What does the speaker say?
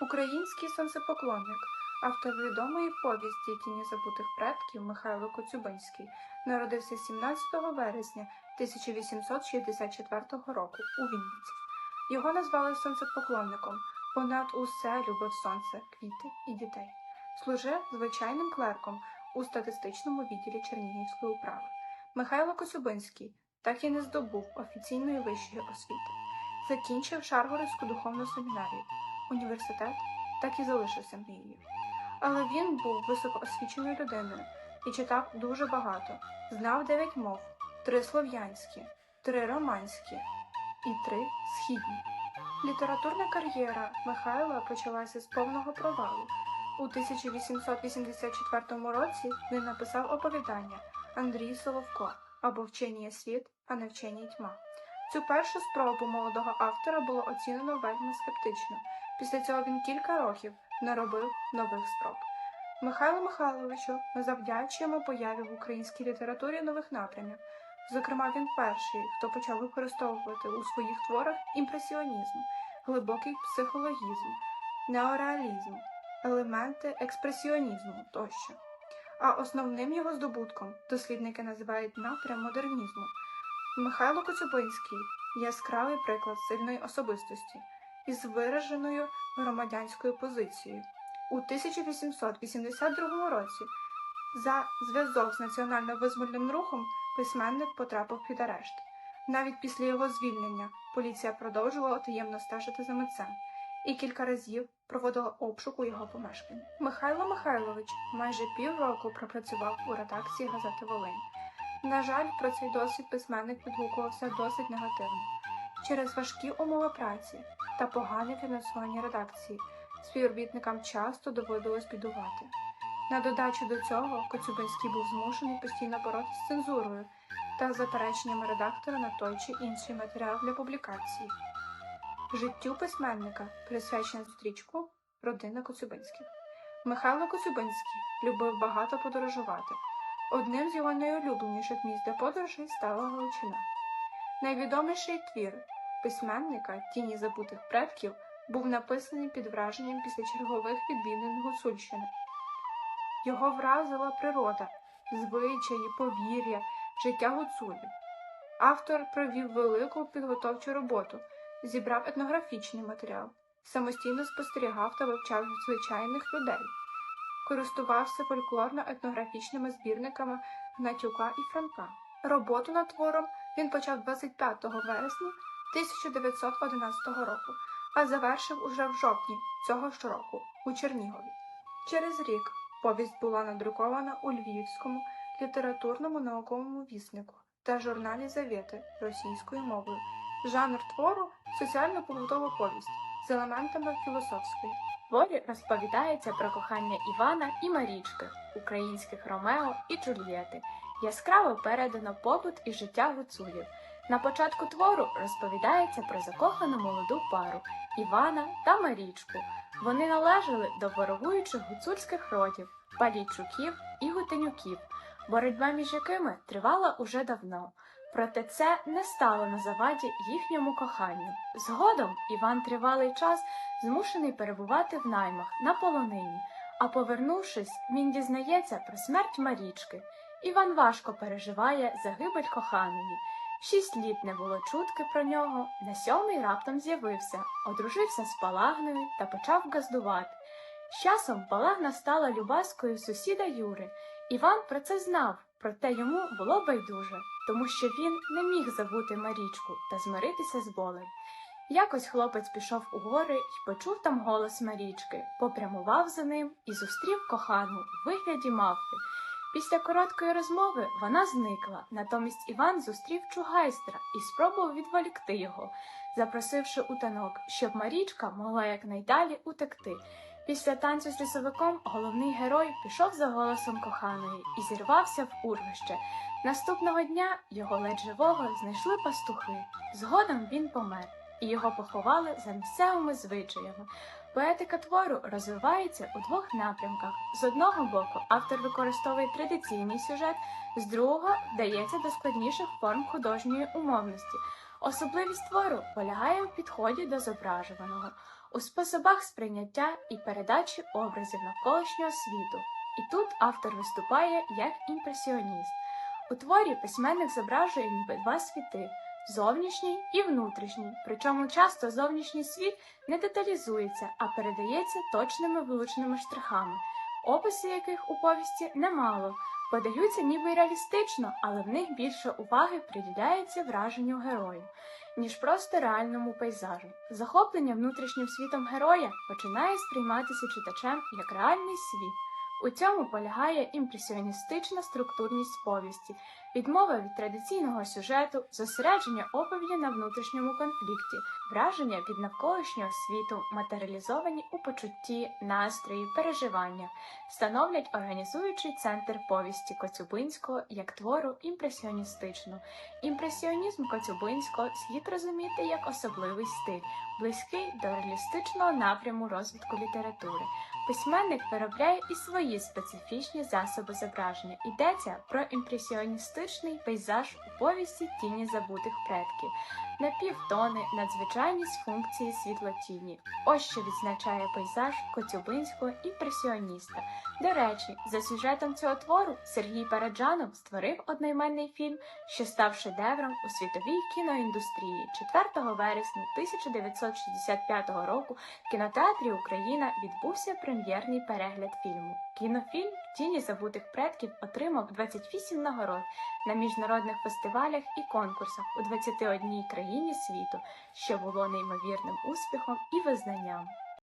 Український сонцепоклонник, автор відомої повісті Тіні забутих предків Михайло Коцюбинський, народився 17 вересня 1864 року у Вінниці. Його назвали сонцепоклонником, понад усе любив сонце, квіти і дітей. Служив звичайним клерком у статистичному відділі Чернігівської управи. Михайло Коцюбинський так і не здобув офіційної вищої освіти. Закінчив Шаргородську духовну семінарію. Університет так і залишився мрією. Але він був високоосвіченою людиною і читав дуже багато. Знав дев'ять мов, три слов'янські, три романські і три східні. Літературна кар'єра Михайла почалася з повного провалу. У 1884 році він написав оповідання Андрій Соловко або Вчення світ, а не вчення тьма. Цю першу спробу молодого автора було оцінено вельми скептично. Після цього він кілька років не робив нових спроб. Михайлу Михайловичу ми завдячуємо появі в українській літературі нових напрямів. Зокрема, він перший, хто почав використовувати у своїх творах імпресіонізм, глибокий психологізм, неореалізм, елементи експресіонізму тощо. А основним його здобутком дослідники називають напрям модернізму. Михайло Коцюбинський яскравий приклад сильної особистості із вираженою громадянською позицією. У 1882 році за зв'язок з національно-визвольним рухом письменник потрапив під арешт. Навіть після його звільнення поліція продовжувала таємно стежити за митцем і кілька разів проводила обшук у його помешканні. Михайло Михайлович майже півроку пропрацював у редакції газети Волинь. На жаль, про цей досвід письменник відгукувався досить негативно. Через важкі умови праці та погане фінансування редакції співробітникам часто доводилось бідувати. На додачу до цього Коцюбинський був змушений постійно боротися з цензурою та запереченнями редактора на той чи інший матеріал для публікації. Життю письменника присвячена стрічку Родина Коцюбинських. Михайло Коцюбинський любив багато подорожувати. Одним з його найулюбленіших місць для подорожей стала Галичина. Найвідоміший твір письменника Тіні забутих предків був написаний під враженням після чергових відвідин Гуцульщини. Його вразила природа, звичаї, повір'я, життя гуцулів. Автор провів велику підготовчу роботу, зібрав етнографічний матеріал, самостійно спостерігав та вивчав звичайних людей, користувався фольклорно-етнографічними збірниками Гнатюка і Франка. Роботу над твором він почав 25 вересня 1911 року, а завершив уже в жовтні цього ж року у Чернігові. Через рік повість була надрукована у Львівському літературному науковому віснику та журналі Завіти російською мовою. Жанр твору соціально-побутова повість з елементами філософської. Творі розповідається про кохання Івана і Марічки, українських Ромео і Джульєти. Яскраво передано побут і життя гуцулів. На початку твору розповідається про закохану молоду пару Івана та Марічку. Вони належали до ворогуючих гуцульських родів Палійчуків і Гутенюків, боротьба між якими тривала уже давно. Проте це не стало на заваді їхньому коханню. Згодом Іван тривалий час змушений перебувати в наймах на полонині, а повернувшись, він дізнається про смерть Марічки. Іван важко переживає загибель коханої. Шість літ не було чутки про нього, на сьомий раптом з'явився, одружився з Палагною та почав газдувати. З часом Палагна стала любаскою сусіда Юри. Іван про це знав, проте йому було байдуже, тому що він не міг забути Марічку та змиритися з болем. Якось хлопець пішов у гори й почув там голос Марічки, попрямував за ним і зустрів кохану в вигляді мавки. Після короткої розмови вона зникла, натомість Іван зустрів чугайстра і спробував відволікти його, запросивши у танок, щоб Марічка могла якнайдалі утекти. Після танцю з лісовиком головний герой пішов за голосом коханої і зірвався в урвище. Наступного дня його ледь живого знайшли пастухи. Згодом він помер, і його поховали за місцевими звичаями. Поетика твору розвивається у двох напрямках. З одного боку, автор використовує традиційний сюжет, з другого вдається до складніших форм художньої умовності. Особливість твору полягає в підході до зображуваного. у способах сприйняття і передачі образів навколишнього світу. І тут автор виступає як імпресіоніст. У творі письменник зображує ніби два світи зовнішній і внутрішній, причому часто зовнішній світ не деталізується, а передається точними влучними штрихами, описи яких у повісті немало, подаються ніби реалістично, але в них більше уваги приділяється враженню герою, ніж просто реальному пейзажу. Захоплення внутрішнім світом героя починає сприйматися читачем як реальний світ. У цьому полягає імпресіоністична структурність повісті, відмова від традиційного сюжету, зосередження оповіді на внутрішньому конфлікті, враження від навколишнього світу, матеріалізовані у почутті, настрої, переживаннях, становлять організуючий центр повісті Коцюбинського як твору імпресіоністичну. Імпресіонізм Коцюбинського слід розуміти як особливий стиль, близький до реалістичного напряму розвитку літератури. Письменник виробляє і свої специфічні засоби зображення. Йдеться про імпресіоністичний пейзаж у повісті тіні забутих предків, напівтони, надзвичайність функції світлотіні. Ось що відзначає пейзаж коцюбинського імпресіоніста. До речі, за сюжетом цього твору Сергій Параджанов створив одноіменний фільм, що став шедевром у світовій кіноіндустрії 4 вересня 1965 року в кінотеатрі Україна відбувся прем'єрний перегляд фільму. Кінофільм Тіні забутих предків отримав 28 нагород на міжнародних фестивалях і конкурсах у 21 країні світу, що було неймовірним успіхом і визнанням.